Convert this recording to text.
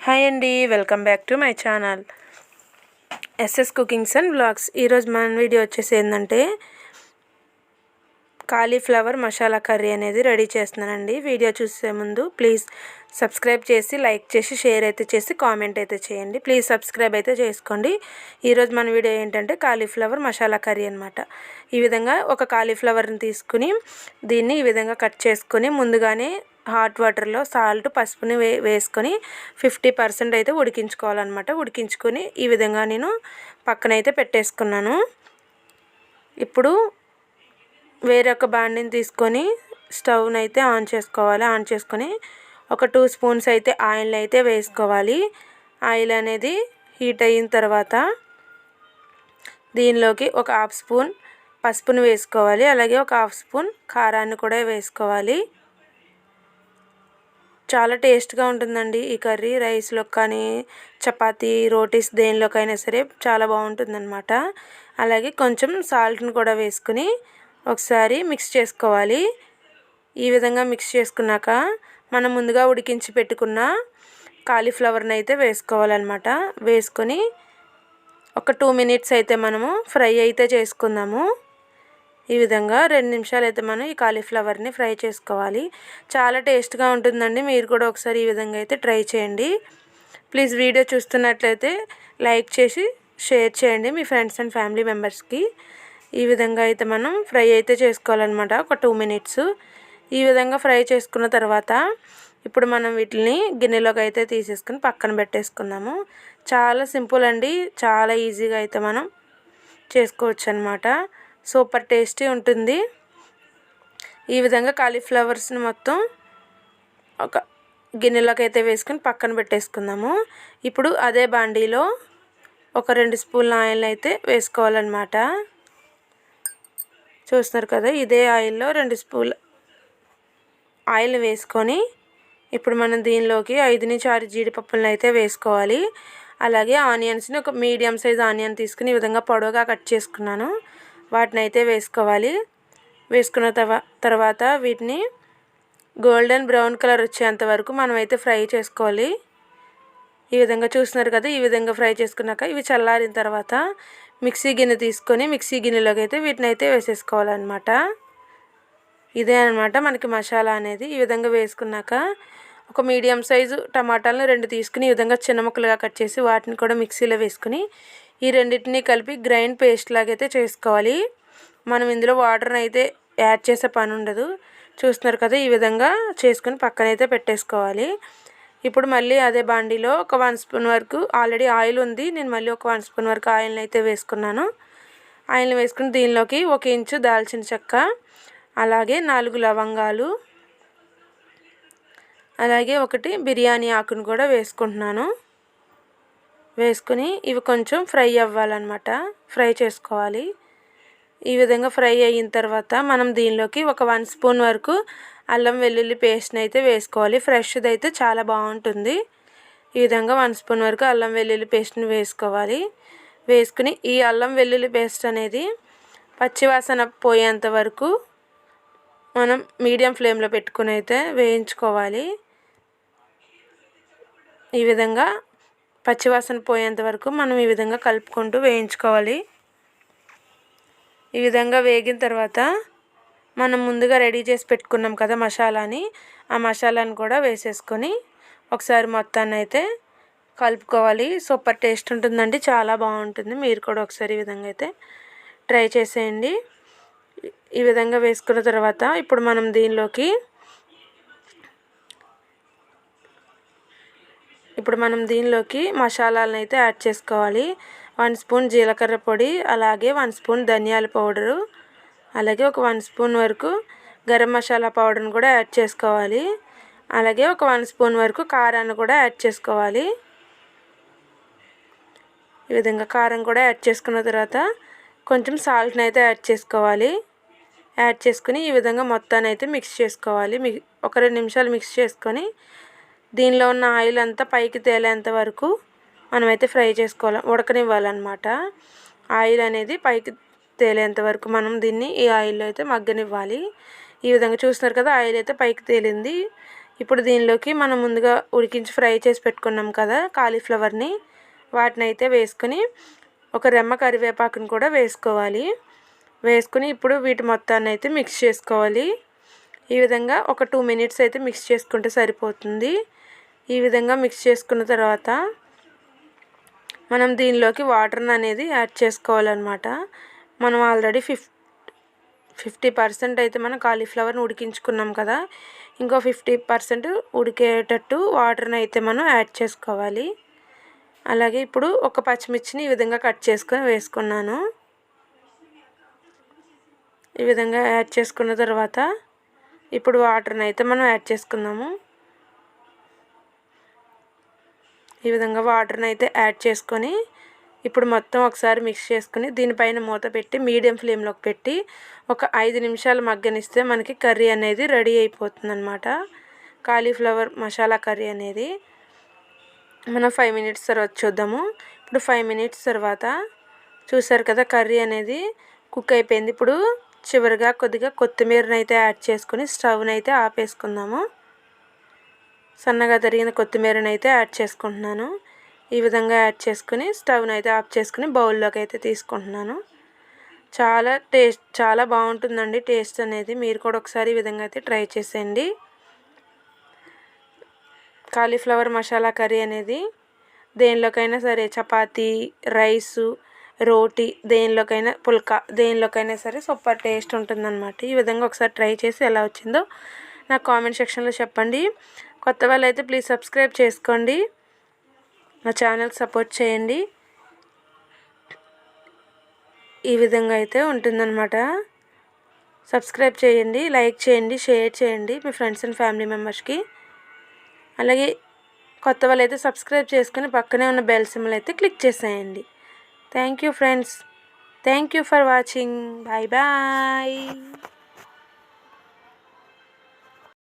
Hi అండి welcome back to my channel. SS cookings and blogs ఈరోజు మన video వచ్చేసి ఏంటంటే కాలీఫ్లవర్ మసాలా కర్రీ అనేది రెడీ చేస్తున్నానండి. వీడియో చూసే ముందు ప్లీజ్ సబ్స్క్రైబ్ చేసి లైక్ చేసి షేర్ అయితే చేసి కామెంట్ అయితే చేయండి. ప్లీజ్ సబ్స్క్రైబ్ అయితే చేసుకోండి. ఈరోజు మన వీడియో ఏంటంటే కాలీఫ్లవర్ మసాలా కర్రీ అనమాట ఈ విధంగా ఒక కాలీఫ్లవర్ని తీసుకుని దీన్ని ఈ విధంగా కట్ చేసుకొని ముందుగానే హాట్ వాటర్లో సాల్ట్ పసుపుని వే వేసుకొని ఫిఫ్టీ పర్సెంట్ అయితే ఉడికించుకోవాలన్నమాట. ఉడికించుకొని ఈ విధంగా నేను పక్కనైతే పెట్టేసుకున్నాను. ఇప్పుడు వేరొక బాండిని తీసుకొని స్టవ్ని అయితే ఆన్ చేసుకోవాలి. ఆన్ చేసుకొని ఒక టూ స్పూన్స్ అయితే ఆయిల్ అయితే వేసుకోవాలి. ఆయిల్ అనేది హీట్ అయిన తర్వాత దీనిలోకి ఒక హాఫ్ స్పూన్ పసుపును వేసుకోవాలి. అలాగే ఒక హాఫ్ స్పూన్ కారాన్ని కూడా వేసుకోవాలి. చాలా టేస్ట్గా ఉంటుందండి. ఈ కర్రీ రైస్లో కానీ చపాతీ రోటీస్ దేనిలోకైనా సరే చాలా బాగుంటుందన్నమాట. అలాగే కొంచెం సాల్ట్ని కూడా వేసుకుని ఒకసారి మిక్స్ చేసుకోవాలి. ఈ విధంగా మిక్స్ చేసుకున్నాక మనం ముందుగా ఉడికించి పెట్టుకున్న కాలీఫ్లవర్ని అయితే వేసుకోవాలన్నమాట. వేసుకొని ఒక టూ మినిట్స్ అయితే మనము ఫ్రై అయితే చేసుకుందాము. ఈ విధంగా రెండు నిమిషాలు అయితే మనం ఈ కాలీఫ్లవర్ని ఫ్రై చేసుకోవాలి. చాలా టేస్ట్గా ఉంటుందండి. మీరు కూడా ఒకసారి ఈ విధంగా అయితే ట్రై చేయండి. ప్లీజ్ వీడియో చూస్తున్నట్లయితే లైక్ చేసి షేర్ చేయండి మీ ఫ్రెండ్స్ అండ్ ఫ్యామిలీ మెంబర్స్కి. ఈ విధంగా అయితే మనం ఫ్రై అయితే చేసుకోవాలన్నమాట. ఒక టూ మినిట్స్. ఈ విధంగా ఫ్రై చేసుకున్న తర్వాత ఇప్పుడు మనం వీటిని గిన్నెలోకి అయితే తీసేసుకుని పక్కన పెట్టేసుకుందాము. చాలా సింపుల్ అండి. చాలా ఈజీగా అయితే మనం చేసుకోవచ్చు అనమాట సూపర్ టేస్టీ ఉంటుంది. ఈ విధంగా కాలీఫ్లవర్స్ని మొత్తం ఒక గిన్నెలోకి అయితే వేసుకుని పక్కన పెట్టేసుకుందాము. ఇప్పుడు అదే బాండీలో ఒక రెండు స్పూన్ల ఆయిల్ అయితే వేసుకోవాలన్నమాట. చూస్తున్నారు కదా ఇదే ఆయిల్లో రెండు స్పూన్ ఆయిల్ వేసుకొని ఇప్పుడు మనం దీనిలోకి ఐదు నుంచి ఆరు జీడిపప్పులను అయితే వేసుకోవాలి. అలాగే ఆనియన్స్ని ఒక మీడియం సైజ్ ఆనియన్ తీసుకుని ఈ విధంగా పొడవుగా కట్ చేసుకున్నాను. వాటిని అయితే వేసుకోవాలి. వేసుకున్న తర్వాత వీటిని గోల్డెన్ బ్రౌన్ కలర్ వచ్చేంత వరకు మనం అయితే ఫ్రై చేసుకోవాలి. ఈ విధంగా చూస్తున్నారు కదా ఈ విధంగా ఫ్రై చేసుకున్నాక ఇవి చల్లారిన తర్వాత మిక్సీ గిన్నె తీసుకొని మిక్సీ గిన్నెలోకి అయితే వీటిని అయితే వేసేసుకోవాలన్నమాట. ఇదే అనమాట మనకి మసాలా అనేది. ఈ విధంగా వేసుకున్నాక ఒక మీడియం సైజు టమాటాలను రెండు తీసుకుని ఈ విధంగా చిన్న ముక్కలుగా కట్ చేసి వాటిని కూడా మిక్సీలో వేసుకుని ఈ రెండింటిని కలిపి గ్రైండ్ పేస్ట్ లాగైతే చేసుకోవాలి. మనం ఇందులో వాటర్ని అయితే యాడ్ చేసే పని ఉండదు. చూస్తున్నారు కదా ఈ విధంగా చేసుకుని పక్కనైతే పెట్టేసుకోవాలి. ఇప్పుడు మళ్ళీ అదే బాండీలో ఒక వన్ స్పూన్ వరకు ఆల్రెడీ ఆయిల్ ఉంది. నేను మళ్ళీ ఒక వన్ స్పూన్ వరకు ఆయిల్ని అయితే వేసుకున్నాను. ఆయిల్ని వేసుకుని దీనిలోకి ఒక ఇంచు దాల్చిన చెక్క అలాగే నాలుగు లవంగాలు అలాగే ఒకటి బిర్యానీ ఆకును కూడా వేసుకుంటున్నాను. వేసుకుని ఇవి కొంచెం ఫ్రై అవ్వాలన్నమాట. ఫ్రై చేసుకోవాలి. ఈ విధంగా ఫ్రై అయిన తర్వాత మనం దీనిలోకి ఒక వన్ స్పూన్ వరకు అల్లం వెల్లుల్లి పేస్ట్ని అయితే వేసుకోవాలి. ఫ్రెష్ది అయితే చాలా బాగుంటుంది. ఈ విధంగా వన్ స్పూన్ వరకు అల్లం వెల్లుల్లి పేస్ట్ని వేసుకోవాలి. వేసుకుని ఈ అల్లం వెల్లుల్లి పేస్ట్ అనేది పచ్చివాసన పోయేంత వరకు మనం మీడియం ఫ్లేమ్లో పెట్టుకుని అయితే వేయించుకోవాలి. ఈ విధంగా పచ్చివాసన పోయేంత వరకు మనం ఈ విధంగా కలుపుకుంటూ వేయించుకోవాలి. ఈ విధంగా వేగిన తర్వాత మనం ముందుగా రెడీ చేసి పెట్టుకున్నాం కదా మసాలాని ఆ మసాలాని కూడా వేసేసుకొని ఒకసారి మొత్తాన్ని అయితే కలుపుకోవాలి. సూపర్ టేస్ట్ ఉంటుందండి చాలా బాగుంటుంది. మీరు కూడా ఒకసారి ఈ విధంగా అయితే ట్రై చేసేయండి. ఈ విధంగా వేసుకున్న తర్వాత ఇప్పుడు మనం దీనిలోకి ఇప్పుడు మనం దీనిలోకి మసాలాలను అయితే యాడ్ చేసుకోవాలి. వన్ స్పూన్ జీలకర్ర పొడి అలాగే వన్ స్పూన్ ధనియాల పౌడరు అలాగే ఒక వన్ స్పూన్ వరకు గరం మసాలా పౌడర్ని కూడా యాడ్ చేసుకోవాలి. అలాగే ఒక వన్ స్పూన్ వరకు కారాన్ని కూడా యాడ్ చేసుకోవాలి. ఈ విధంగా కారం కూడా యాడ్ చేసుకున్న తర్వాత కొంచెం సాల్ట్ని అయితే యాడ్ చేసుకోవాలి. యాడ్ చేసుకుని ఈ విధంగా మొత్తాన్ని అయితే మిక్స్ చేసుకోవాలి. ఒక రెండు నిమిషాలు మిక్స్ చేసుకొని దీనిలో ఉన్న ఆయిల్ అంతా పైకి తేలేంత వరకు మనమైతే ఫ్రై చేసుకోవాలి. ఉడకనివ్వాలన్నమాట. ఆయిల్ అనేది పైకి తేలేంత వరకు మనం దీన్ని ఈ ఆయిల్లో అయితే మగ్గనివ్వాలి. ఈ విధంగా చూస్తున్నారు కదా ఆయిల్ అయితే పైకి తేలింది. ఇప్పుడు దీనిలోకి మనం ముందుగా ఉడికించి ఫ్రై చేసి పెట్టుకున్నాం కదా కాలీఫ్లవర్ని వాటిని అయితే వేసుకొని ఒక రెమ్మ కరివేపాకుని కూడా వేసుకోవాలి. వేసుకుని ఇప్పుడు వీటి మొత్తాన్ని అయితే మిక్స్ చేసుకోవాలి. ఈ విధంగా ఒక టూ మినిట్స్ అయితే మిక్స్ చేసుకుంటే సరిపోతుంది. ఈ విధంగా మిక్స్ చేసుకున్న తర్వాత మనం దీనిలోకి వాటర్ని అనేది యాడ్ చేసుకోవాలన్నమాట. మనం ఆల్రెడీ ఫిఫ్ ఫిఫ్టీ పర్సెంట్ అయితే మనం కాలీఫ్లవర్ని ఉడికించుకున్నాం కదా ఇంకో ఫిఫ్టీ పర్సెంట్ ఉడికేటట్టు వాటర్ని అయితే మనం యాడ్ చేసుకోవాలి. అలాగే ఇప్పుడు ఒక పచ్చిమిర్చిని ఈ విధంగా కట్ చేసుకొని వేసుకున్నాను. ఈ విధంగా యాడ్ చేసుకున్న తర్వాత ఇప్పుడు వాటర్ని అయితే మనం యాడ్ చేసుకుందాము. ఈ విధంగా వాటర్ని అయితే యాడ్ చేసుకొని ఇప్పుడు మొత్తం ఒకసారి మిక్స్ చేసుకుని దీనిపైన మూత పెట్టి మీడియం ఫ్లేమ్లోకి పెట్టి ఒక ఐదు నిమిషాలు మగ్గనిస్తే మనకి కర్రీ అనేది రెడీ అయిపోతుంది అనమాట కాలీఫ్లవర్ మసాలా కర్రీ అనేది. మనం ఫైవ్ మినిట్స్ తర్వాత చూద్దాము. ఇప్పుడు ఫైవ్ మినిట్స్ తర్వాత చూసారు కదా కర్రీ అనేది కుక్ అయిపోయింది. ఇప్పుడు చివరిగా కొద్దిగా కొత్తిమీరని అయితే యాడ్ చేసుకుని స్టవ్ని అయితే ఆపేసుకుందాము. సన్నగా తరిగిన కొత్తిమీరని అయితే యాడ్ చేసుకుంటున్నాను. ఈ విధంగా యాడ్ చేసుకుని స్టవ్ని అయితే ఆఫ్ చేసుకుని బౌల్లోకి అయితే తీసుకుంటున్నాను. చాలా టేస్ట్ చాలా బాగుంటుందండి టేస్ట్ అనేది. మీరు కూడా ఒకసారి ఈ విధంగా అయితే ట్రై చేసేయండి. కాలీఫ్లవర్ మసాలా కర్రీ అనేది దేనిలోకైనా సరే చపాతీ రైసు రోటీ దేనిలోకైనా పుల్కా దేనిలోకైనా సరే సూపర్ టేస్ట్ ఉంటుందన్నమాట. ఈ విధంగా ఒకసారి ట్రై చేసి ఎలా వచ్చిందో నాకు కామెంట్ సెక్షన్లో చెప్పండి. కొత్త వాళ్ళు అయితే ప్లీజ్ సబ్స్క్రైబ్ చేసుకోండి. నా ఛానల్ సపోర్ట్ చేయండి. ఈ విధంగా అయితే ఉంటుందన్నమాట. సబ్స్క్రైబ్ చేయండి లైక్ చేయండి షేర్ చేయండి మీ ఫ్రెండ్స్ అండ్ ఫ్యామిలీ మెంబర్స్కి. అలాగే కొత్త వాళ్ళు అయితే సబ్స్క్రైబ్ చేసుకుని పక్కనే ఉన్న బెల్ సిమ్లు అయితే క్లిక్ చేసేయండి. Thank you friends. Thank you for watching. Bye bye.